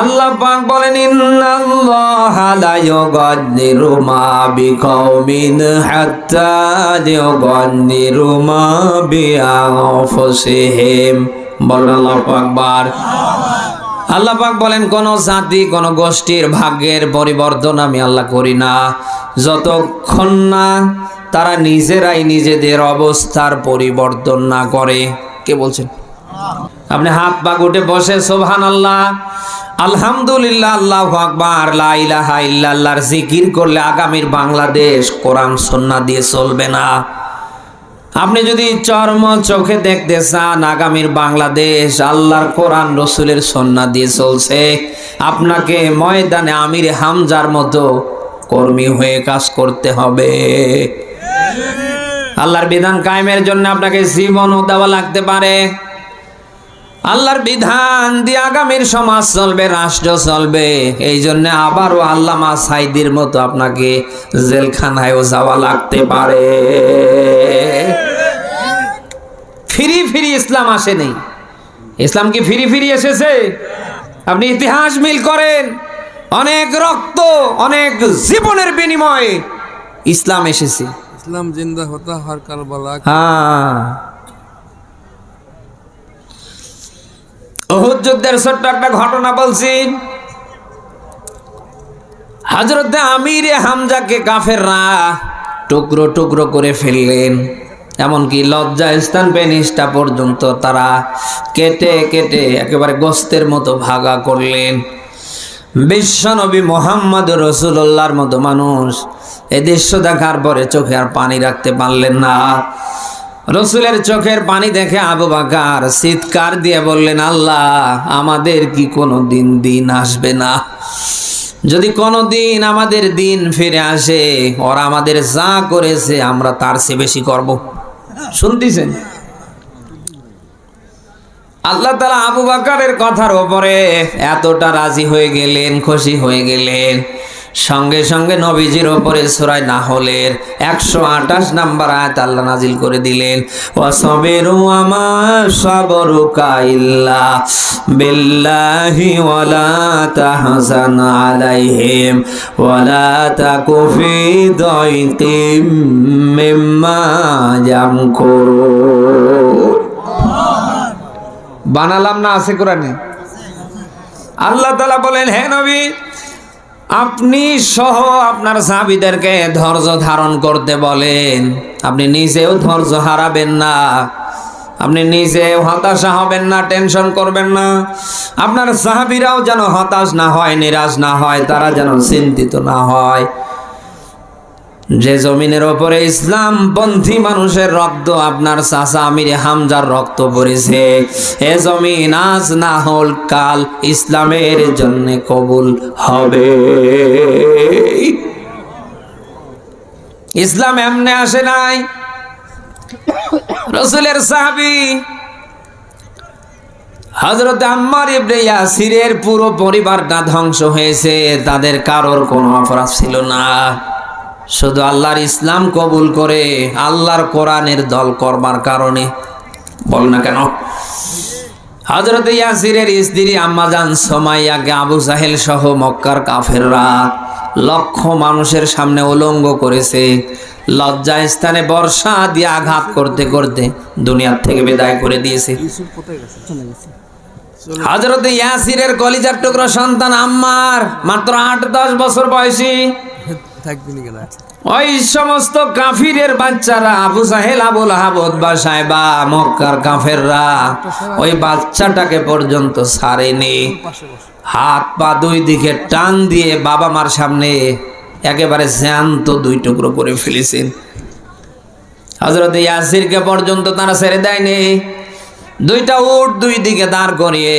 আল্লাহ পাক বলেন, ইন্নাল্লাহা লা ইউগাদ্দিরু মা বিকাউমিন হাত্তা ইউগাদ্দিরু মা বিআনফুসিহিম। বলেন আল্লাহু আকবার আল্লাহ পাক বলেন, কোন জাতি, কোন গোষ্ঠীর ভাগ্যের পরিবর্তন আমি আল্লাহ করি না। যতক্ষণ না তারা নিজেরাই নিজেদের অবস্থার পরিবর্তন না করে। কে বলছেন? আপনি হাত পা গুটে বসে সোভান আল্লাহ আলহামদুলিল্লাহ, আল্লাহ আকবার, লা ইলাহা ইল্লাল্লাহর জিকির করলে আগামীর বাংলাদেশ কোরআন সন্না দিয়ে চলবে না। আপনি যদি চর্ম চোখে দেখতে চান, আগামীর বাংলাদেশ আল্লাহর কোরআন রসুলের সন্না দিয়ে চলছে। আপনাকে ময়দানে আমির হামজার মতো কর্মী হয়ে কাজ করতে হবে। আল্লাহর বিধান কায়েমের জন্য আপনাকে জীবনও দেওয়া লাগতে পারে। আল্লাহর বিধান দিয়ে আগামীর সমাজ চলবে রাষ্ট্র চলবে। এই জন্য আবারও আল্লামা সাইদির মতো আপনাকে জেলখানায়ও যাওয়া লাগতে পারে। ফিরি ফিরি ইসলাম আসেনি ইসলাম কি ফিরি ফিরি এসেছে? আপনি ইতিহাস মিল করেন অনেক রক্ত অনেক জীবনের বিনিময়ে ইসলাম এসেছে। ইসলাম জিন্দা হতা হার বলা হ্যাঁ। যুদ্ধের ছোট্ট একটা ঘটনা বলছি। হাজরতে আমির হামজাকে কাফেররা টুকরো টুকরো করে ফেললেন, এমনকি লজ্জা স্থান পেনিসটা পর্যন্ত তারা কেটে কেটে একেবারে গোস্তের মতো ভাগা করলেন। বিশ্বনবী মোহাম্মদ রসুল্লাহর মতো মানুষ এ দৃশ্য দেখার পরে চোখে আর পানি রাখতে পারলেন না। রসুলের চোখের পানি দেখে আবু বাকার চিৎকার দিয়ে বললেন, আল্লাহ, আমাদের কি কোনো দিন দিন আসবে না? যদি কোনো দিন আমাদের দিন ফিরে আসে, ওরা আমাদের যা করেছে আমরা তার চেয়ে বেশি করব। শুনতেছেন? আল্লাহ তালা আবু বাকারের কথার ওপরে এতটা রাজি হয়ে গেলেন, খুশি হয়ে গেলেন। সঙ্গে সঙ্গে নবীজির ওপরে সুরাই নাহলের একশো আঠাশ নাম্বার আয়াত আল্লাহ নাজিল করে দিলেন, ওয়াসবিরু আমা সাবরুকা ইল্লা বিল্লাহি ওয়ালা তাহজান আলাইহিম ওয়ালা তাকু ফি দাইকিম মিম্মা ইয়ামকুরুন বানালাম না আছে কোরআনে? আল্লাহ তালা বলেন, হে নবী আপনি সহ আপনার সাহাবিদেরকে ধৈর্য ধারণ করতে বলেন। আপনি নিজেও ধৈর্য হারাবেন না। আপনি নিজে হতাশা হবেন না, টেনশন করবেন না। আপনার সাহাবিরাও যেন হতাশ না হয়, নিরাশ না হয়, তারা যেন চিন্তিত না হয়। যে জমিনের ওপরে ইসলাম পন্থী মানুষের রক্ত আপনার চাচা আমির হামজার রক্ত পড়েছে। এ জমিন আজ না হল কাল ইসলামের জন্য কবুল হবে। ইসলাম এমনে আসে নাই। রসুলের সাহাবি হজরত আম্মার ইবনে ইয়াসিরের পুরো পরিবারটা ধ্বংস হয়েছে, তাদের কারোর কোনো অপরাধ ছিল না। শুধু আল্লাহর ইসলাম কবুল করে আল্লাহর কোরআনের দল করবার কারণে। বল না কেন? হজরত ইয়াসিরের স্ত্রী আম্মাজান সোমাইয়াকে আবু সাহেল সহ মক্কার কাফেররা লক্ষ মানুষের সামনে উলঙ্গ করেছে লজ্জা স্থানে বর্ষা দিয়ে আঘাত করতে করতে দুনিয়ার থেকে বিদায় করে দিয়েছে। হজরত ইয়াসিরের কলিজার টুকরো সন্তান আম্মার, মাত্র আট দশ বছর বয়সী। থাকবি নি? কেন ওই সমস্ত কাফিরের বাচ্চারা আবু সাহেল আবুল বা সাহেবা, মক্কার কাফেররা ওই বাচ্চাটাকে পর্যন্ত ছাড়েনি। হাত পা দুই দিকে টান দিয়ে বাবা মার সামনে একেবারে জ্যান্ত দুই টুকরো করে ফেলেছেন। হজরত ইয়াসিরকে পর্যন্ত তারা ছেড়ে দেয়নি। দুইটা উট দুই দিকে দাঁড় করিয়ে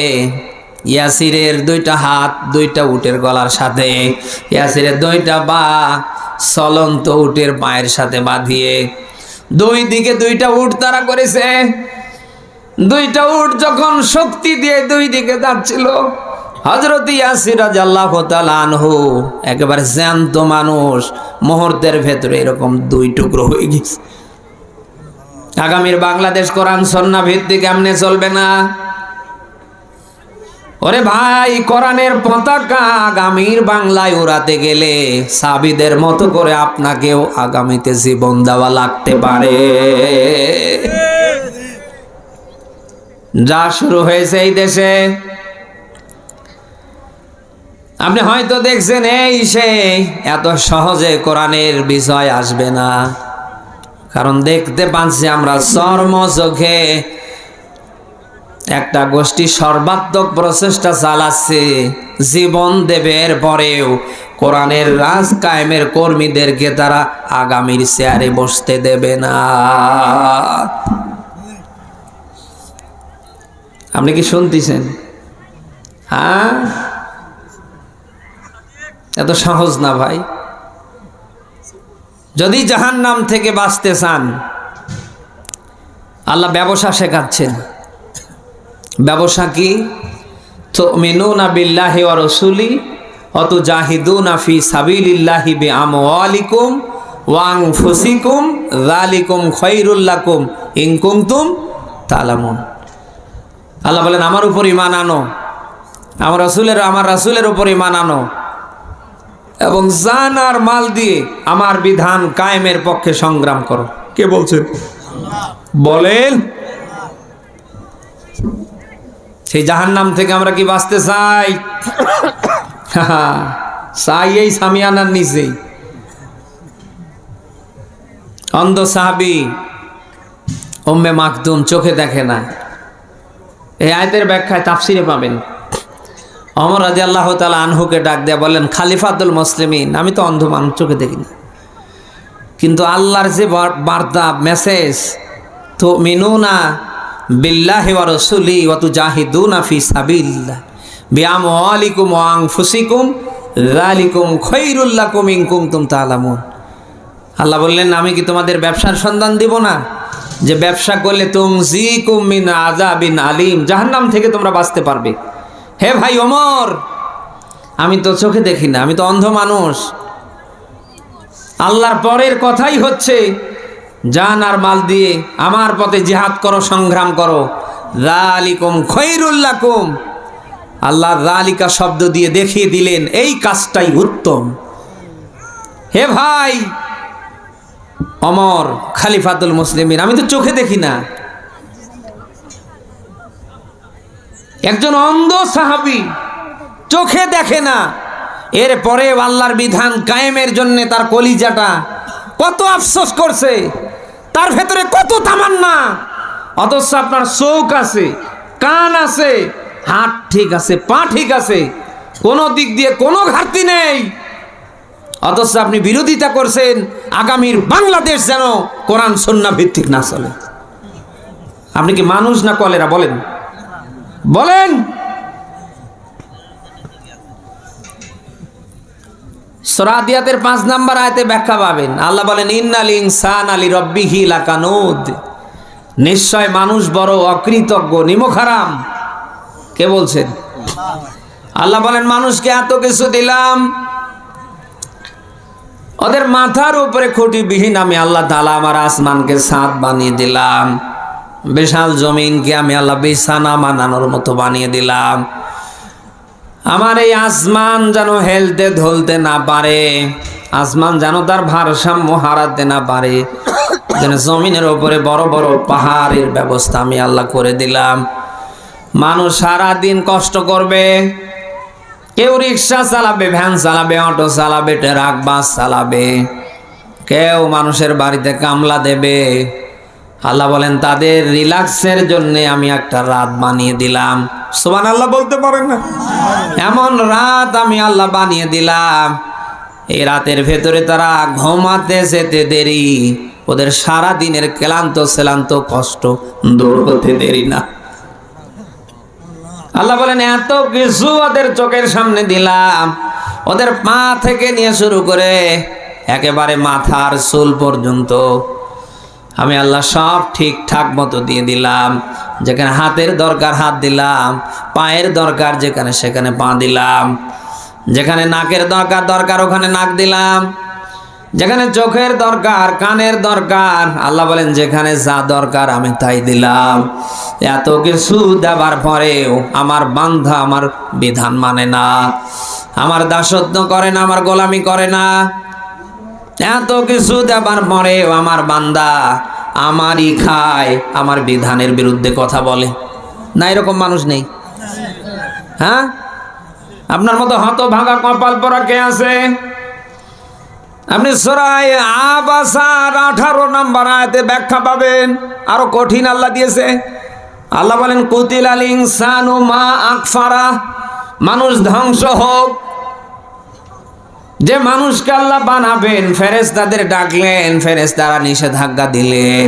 ইয়াসিরের দুইটা হাত দুইটা উটের গলার সাথে। ইয়াসিরের দুইটা পা চলন্ত উটের পায়ের সাথে বাঁধিয়ে দুই দিকে দুইটা উট তারা করেছে। দুইটা উট যখন শক্তি দিয়ে দুই দিকে যাচ্ছিল হজরত ইয়াসির রাজাল্লাহ আনহু, একেবারে জ্যান্ত মানুষ, মুহূর্তের ভেতরে এরকম দুই টুকরো হয়ে গেছে। আগামীর বাংলাদেশ কোরআন সন্না ভিত্তিক এমনি চলবে না। ওরে ভাই, কোরআনের পতাকা আগামীর বাংলায় উড়াতে গেলে সাবিদের মতো করে আপনাকেও আগামীতে জীবন দেওয়া লাগতে পারে। যা শুরু হয়েছে এই দেশে। আপনি হয়তো দেখছেন, এই সে এত সহজে কোরআনের বিষয় আসবে না। কারণ দেখতে পাচ্ছি আমরা চর্ম চোখে একটা গোষ্ঠী সর্বাত্মক প্রচেষ্টা চালাচ্ছে। জীবন দেবের পরেও কোরআনের রাজ কায়েমের কর্মীদেরকে তারা আগামীর চেয়ারে বসতে দেবে না। আপনি কি শুনতেছেন? হ্যাঁ? এত সহজ না ভাই। যদি জাহান নাম থেকে বাঁচতে চান, আল্লাহ ব্যবসা শেখাচ্ছেন। ব্যবসা কি? তো মিনুনা বিল্লাহি ওয়া রসুলি অত জাহিদুনা ফি সাবিলিল্লাহি বি আমওয়ালিকুম ওয়াং ফুসিকুম যালিকুম খৈরুল্লাকুম ইন কুনতুম তালামুন। আল্লাহ বলেন, আমার উপর ইমান আনো, আমার রাসূলের আমার রাসূলের উপর ইমান আনো এবং জান আর মাল দিয়ে আমার বিধান কায়েমের পক্ষে সংগ্রাম করো। কে বলছেন বলেন। সেই জাহান্নাম থেকে আমরা কি বাঁচতে চাই? চাই এই সামিয়ানার নিচেই অন্ধ সাহাবি ওম্মে মাকদুম চোখে দেখে না। এই আয়তের ব্যাখ্যায় তাফসিরে পাবেন। অমর রাজি আল্লাহ তালা আনহুকে ডাক দেয়া বলেন খালিফাতুল মুসলিমিন। আমি তো অন্ধ মানুষ, চোখে দেখিনি। কিন্তু আল্লাহর যে বার- বার্তা, মেসেজ তো মিনুনা বিল্লাহি ওয়া রসুলি ওয়া তুজাহিদুনা ফি সাবিলিল্লাহ। বিআমওয়ালিকুম ওয়া আনফুসিকুম, যালিকুম খায়রুল লাকুম ইন কুনতুম তা'লামুন আল্লাহ বললেন, আমি কি তোমাদের ব্যবসার সন্ধান দিব না? যে ব্যবসা করলে তুমজিকুম মিন আযাবিন আলিম, জাহান্নাম থেকে তোমরা বাঁচতে পারবে। হে ভাই ওমর, আমি তো চোখে দেখি না, আমি তো অন্ধ মানুষ। আল্লাহর পরের কথাই হচ্ছে জান আর মাল দিয়ে আমার পথে জিহাদ করো, সংগ্রাম করো। রালিকুম খৈরুল্লাকুম আল্লাহ রালিকা শব্দ দিয়ে দেখিয়ে দিলেন, এই কাজটাই উত্তম। হে ভাই, অমর খালিফাতুল মুসলিমিন, আমি তো চোখে দেখি না। একজন অন্ধ সাহাবি চোখে দেখে না। এরপরে আল্লাহর বিধান কায়েমের জন্য তার কলিজাটা কত আফসোস করছে। তার ভেতরে কত তামান্না? অথচ আপনার চোখ আছে, কান আছে, হাত ঠিক আছে, পা ঠিক আছে, কোনো দিক দিয়ে কোনো ঘাটতি নেই। অথচ আপনি বিরোধিতা করছেন, আগামীর বাংলাদেশ যেন কোরআন সন্না ভিত্তিক না চলে। আপনি কি মানুষ না কলেরা? বলেন। বলেন। সরাদিয়াতের পাঁচ নাম্বার আয়তে ব্যাখ্যা পাবেন। আল্লাহ বলেন, ইন্নাল ইনসান আলী রব্বিহি লাকানুদ। নিশ্চয় মানুষ বড় অকৃতজ্ঞ, নিমখারাম। কে বলছেন? আল্লাহ বলেন, মানুষকে এত কিছু দিলাম, ওদের মাথার উপরে খুঁটিবিহীন আমি আল্লাহ তালা আমার আসমানকে সাঁত বানিয়ে দিলাম। বিশাল জমিনকে আমি আল্লাহ বিছানা বানানোর মতো বানিয়ে দিলাম। আমার এই আসমান যেন হেলতে ধলতে না পারে। আসমান যেন তার ভারসাম্য হারাতে না পারে। যেন জমিনের ওপরে বড় বড় পাহাড়ের ব্যবস্থা আমি আল্লাহ করে দিলাম। মানুষ সারা দিন কষ্ট করবে। কেউ রিক্সা চালাবে, ভ্যান চালাবে, অটো চালাবে, ট্রাক, বাস চালাবে। কেউ মানুষের বাড়িতে কামলা দেবে। আল্লাহ বলেন, তাদের রিল্যাক্সের জন্য আমি একটা রাত বানিয়ে দিলাম। সোমান আল্লাহ বলতে পারেন না? এমন রাত আমি আল্লাহ বানিয়ে দিলাম। এই রাতের ভেতরে তারা ঘুমাতে যেতে দেরি, ওদের সারা দিনের ক্লান্ত শ্লান্ত কষ্ট দূর হতে দেরি না। আল্লাহ বলেন, এত কিছু ওদের চোখের সামনে দিলাম। ওদের পা থেকে নিয়ে শুরু করে একেবারে মাথার চুল পর্যন্ত আমি আল্লাহ সব ঠিকঠাক মতো দিয়ে দিলাম। যেখানে হাতের দরকার হাত দিলাম, পায়ের দরকার যেখানে সেখানে পা দিলাম। যেখানে নাকের দরকার দরকার ওখানে নাক দিলাম। যেখানে চোখের দরকার কানের দরকার, আল্লাহ বলেন, যেখানে যা দরকার আমি তাই দিলাম। এত কিছু দেবার পরেও আমার বান্ধা আমার বিধান মানে না। আমার দাসত্ব করে না, আমার গোলামি করে না। এত কিছু দেবার পরেও আমার বান্দা আমারই খায়, আমার বিধানের বিরুদ্ধে কথা বলে। না, এরকম মানুষ নেই। হ্যাঁ? আপনার মতো হত ভাঙা কপাল পরা কে আছে? আপনি সরাই আবাসার আঠারো নাম্বার আয়াতে ব্যাখ্যা পাবেন। আরও কঠিন আল্লাহ দিয়েছে। আল্লাহ বলেন কুতিল আল ইনসানু মা আকফারা। মানুষ ধ্বংস হোক যে মানুষকে আল্লাহ বানাবেন, ফেরেশতাদের ডাকলেন, ফেরেশতারা নিষেধাজ্ঞা দিলেন।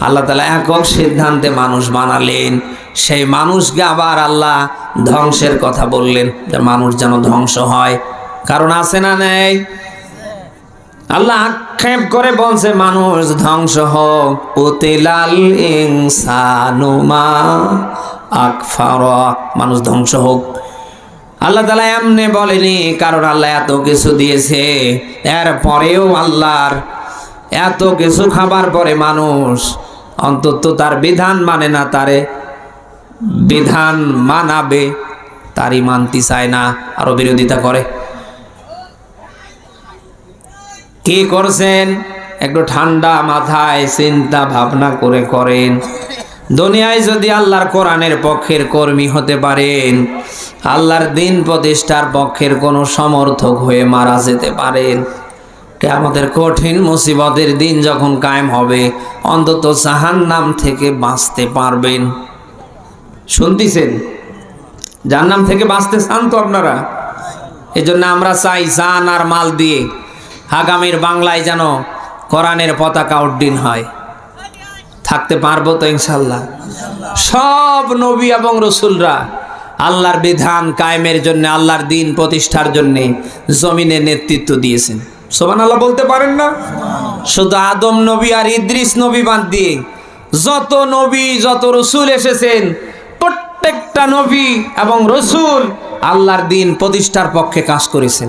আল্লাহ তালা একক সিদ্ধান্তে মানুষ বানালেন। সেই মানুষকে আবার আল্লাহ ধ্বংসের কথা বললেন, যে মানুষ যেন ধ্বংস হয়। কারণ আছে না নেই? আল্লাহ আক্ষেপ করে বলছে, মানুষ ধ্বংস হোক পুতিলাল ইনসানুমা আকফার। মানুষ ধ্বংস হোক। আল্লাহ তালা এমনি বলেনি, কারণ আল্লাহ এত কিছু দিয়েছে। এর পরেও আল্লাহর এত কিছু খাবার পরে মানুষ অন্তত তার বিধান মানে না, তারে বিধান মানাবে তারই মানতে চায় না, আরও বিরোধিতা করে। কি করছেন? একটু ঠান্ডা মাথায় চিন্তা ভাবনা করে করেন। দুনিয়ায় যদি আল্লাহর কোরআনের পক্ষের কর্মী হতে পারেন, আল্লাহর দিন প্রতিষ্ঠার পক্ষের কোনো সমর্থক হয়ে মারা যেতে পারেন। আমাদের কঠিন মুসিবতের দিন যখন কায়েম হবে, অন্তত জাহান নাম থেকে বাঁচতে পারবেন। শুনতেছেন? যার নাম থেকে বাঁচতে চান তো আপনারা? এই জন্য আমরা চাই জান আর মাল দিয়ে আগামীর বাংলায় যেন কোরআনের পতাকা উড্ডীন হয়। থাকতে পারব তো ইনশাল্লাহ। সব নবী এবং রসুলরা আল্লাহর বিধান কায়েমের জন্য, আল্লাহর দিন প্রতিষ্ঠার জন্য জমিনে নেতৃত্ব দিয়েছেন। সোমান আল্লাহ বলতে পারেন না? শুধু আদম নবী আর ইদ্রিস নবী বাদ দিয়ে যত নবী, যত রসুল এসেছেন, প্রত্যেকটা নবী এবং রসুল আল্লাহর দিন প্রতিষ্ঠার পক্ষে কাজ করেছেন।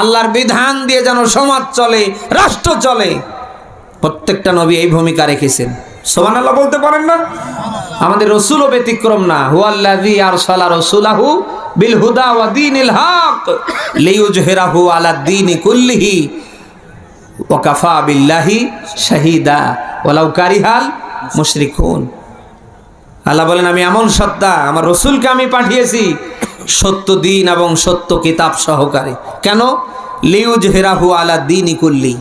আল্লাহর বিধান দিয়ে যেন সমাজ চলে, রাষ্ট্র চলে, প্রত্যেকটা নবী এই ভূমিকা রেখেছেন। সোমান আল্লাহ বলতে পারেন না? আমাদের রসুলও ব্যতিক্রম না। হুয়াল্লাযী আরসালা রাসূলাহু বিল হুদা ওয়া দীনিল হক লিইয়ুজহিরাহু আলা দীনি কুল্লিহি ওয়া কাফা বিল্লাহি শাহিদা ওয়ালাউ কারিহাল মুশরিকুন। আল্লাহ বলেন, আমি এমন সত্তা, আমার রসুলকে আমি পাঠিয়েছি সত্য দিন এবং সত্য কিতাব সহকারে। কেন? লিউজ হেরাহু আলা দিন কুল্লি।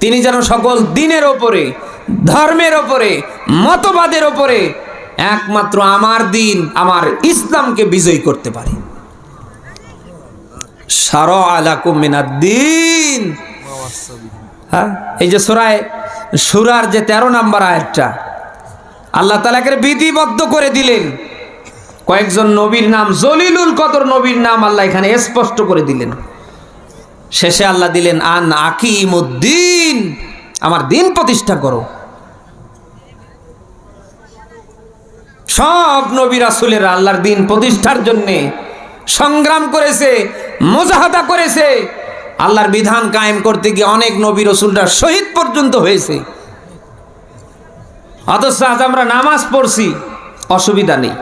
তিনি যেন সকল দিনের ওপরে ধর্মের ওপরে, মতবাদের ওপরে একমাত্র আমার দিন, আমার ইসলামকে বিজয়ী করতে পারে। সার আলাকুম দিন। হ্যাঁ এই যে সুরায়, সুরার যে তেরো নাম্বার আয়াতটা, আল্লাহ তালাকে বিধিবদ্ধ করে দিলেন। কয়েকজন নবীর নাম, জলিলুল কদর নবীর নাম আল্লাহ এখানে স্পষ্ট করে দিলেন। শেষে আল্লাহ দিলেন, আন আকিমুদ্দিন আমার দিন প্রতিষ্ঠা করো। সব নবী রাসুলের আল্লাহর দিন প্রতিষ্ঠার জন্যে সংগ্রাম করেছে, মোজাহাদা করেছে। আল্লাহর বিধান কায়েম করতে গিয়ে অনেক নবী রসুলরা শহীদ পর্যন্ত হয়েছে। অথচ আজ আমরা নামাজ পড়ছি, অসুবিধা নেই।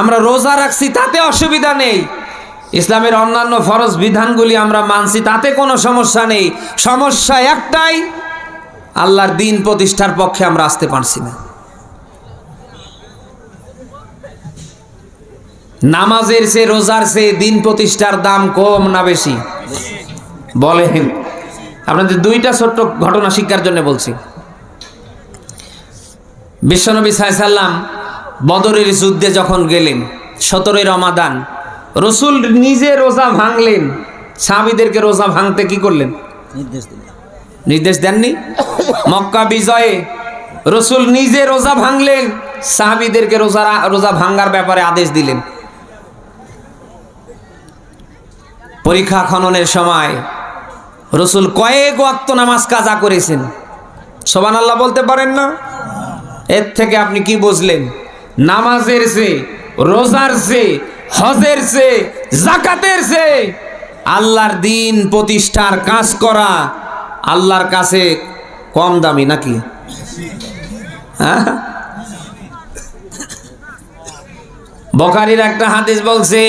আমরা রোজা রাখছি, তাতে অসুবিধা নেই। ইসলামের অন্যান্য ফরজ বিধানগুলি আমরা মানছি, তাতে কোনো সমস্যা নেই। সমস্যা একটাই আল্লাহর দিন প্রতিষ্ঠার পক্ষে আমরা আসতে পারছি না। নামাজের সে রোজার সে দিন প্রতিষ্ঠার দাম কম না বেশি? বলেন। আপনাদের দুইটা ছোট্ট ঘটনা শিক্ষার জন্য বলছি। বিশ্বনবী সাল্লাম বদরের যুদ্ধে যখন গেলেন, সতেরোই রমাদান, রসুল নিজে রোজা ভাঙলেন। সাহাবিদেরকে রোজা ভাঙতে কি করলেন? নির্দেশ দিলেন। নির্দেশ দেননি? মক্কা বিজয়ে রসুল নিজে রোজা ভাঙলেন সাহাবিদেরকে রোজা রোজা ভাঙ্গার ব্যাপারে আদেশ দিলেন। পরীক্ষা খননের সময় রসুল কয়েক ওয়াক্ত নামাজ কাজা করেছেন। সোবান আল্লাহ বলতে পারেন না? এর থেকে আপনি কি বুঝলেন? নামাজের সে রোজার সে হজের সে জাকাতের সে আল্লাহর দিন প্রতিষ্ঠার কাজ করা আল্লাহর কাছে কম দামি নাকি? হ্যাঁ? বখারির একটা হাদিস বলছে,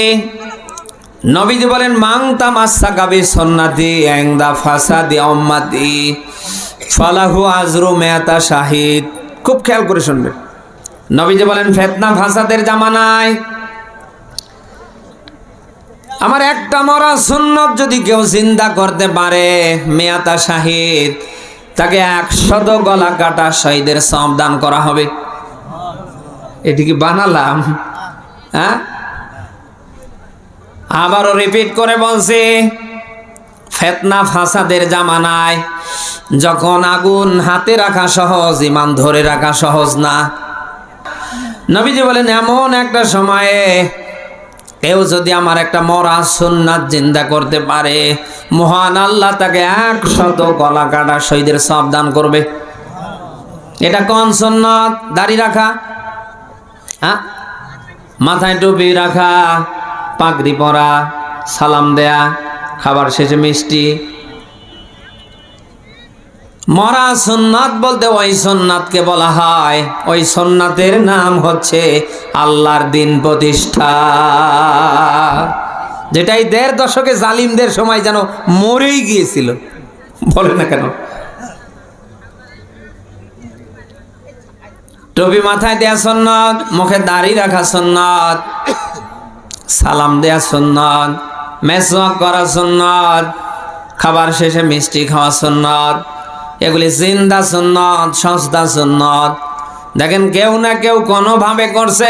নবীজি বলেন মাং তামাসা গাবি সন্নাতি এংদা ফাসাদি অম্মাতি ফালাহু আজরু মেয়াতা শাহিদ। খুব খেয়াল করে শুনবেন নবীজি বলেন, ফেতনা ফাসাদের জামানায় আমার একটা মরা সুন্নত যদি কেউ চিন্তা করতে পারে, মেয়াতা শাহিদ, তাকে একশত গলা কাটা শহীদের সব দান করা হবে। এটি কি বানালাম? হ্যাঁ? আবারও রিপিট করে বলছি, ফেতনা ফাসাদের জামানায় যখন আগুন হাতে রাখা সহজ, ইমান ধরে রাখা সহজ না। নবীজি বলেন, এমন একটা সময়ে কেউ যদি আমার একটা মরা সুন্নাত জিন্দা করতে পারে, মহান আল্লাহ তাকে একশত গলা কাটা শহীদের সব দান করবে। এটা কোন সুন্নাত? দাড়ি রাখা। হ্যাঁ? মাথায় টুপি রাখা, পাগড়ি পরা, সালাম দেয়া, খাবার শেষে মিষ্টি মরা সুন্নাত বলতে ওই সুন্নাতকে বলা হয়। ওই সুন্নাতের নাম হচ্ছে আল্লাহর দিন প্রতিষ্ঠা। যেটাই দেড় দশকে জালিমদের সময় যেন মরেই গিয়েছিল। বলে না কেন? টুপি মাথায় দেয়া সন্ন্যত মুখে দাড়ি রাখা সন্ন্যত সালাম দেয়া সুন্নত, মেসওয়াক করা সুন্নত, খাবার শেষে মিষ্টি খাওয়া সুন্নত এগুলি জিন্দা সুন্নত, সস্তা সুন্নত। দেখেন কেউ না কেউ কোনোভাবে করছে,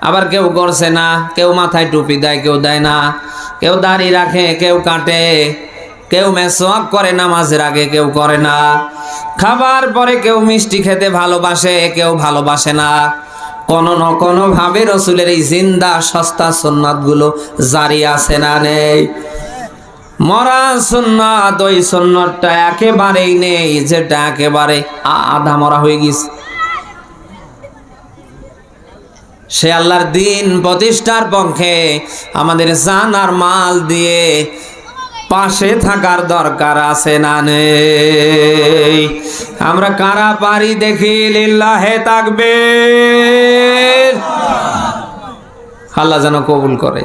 আবার কেউ করছে না। কেউ মাথায় টুপি দেয়, কেউ দেয় না। কেউ দাড়ি রাখে, কেউ কাটে। কেউ মেসওয়াক করে নামাজের আগে, কেউ করে না। খাবার পরে কেউ মিষ্টি খেতে ভালোবাসে, কেউ ভালোবাসে না। কোনো না কোনো ভাবে রসুলের এই জিন্দা, সস্তা সুন্নাতগুলো জারি আছে না নেই। মরা সুন্নাত, ওই সুন্নতটা একেবারেই নেই, যেটা একেবারে আধা মরা হয়ে গেছে। সে আল্লাহর দিন প্রতিষ্ঠার পক্ষে আমাদের জান আর মাল দিয়ে পাশে থাকার দরকার আছে না নেই। আমরা কারা পারি দেখি লিল্লাহে থাকবে আল্লাহ যেন কবুল করে।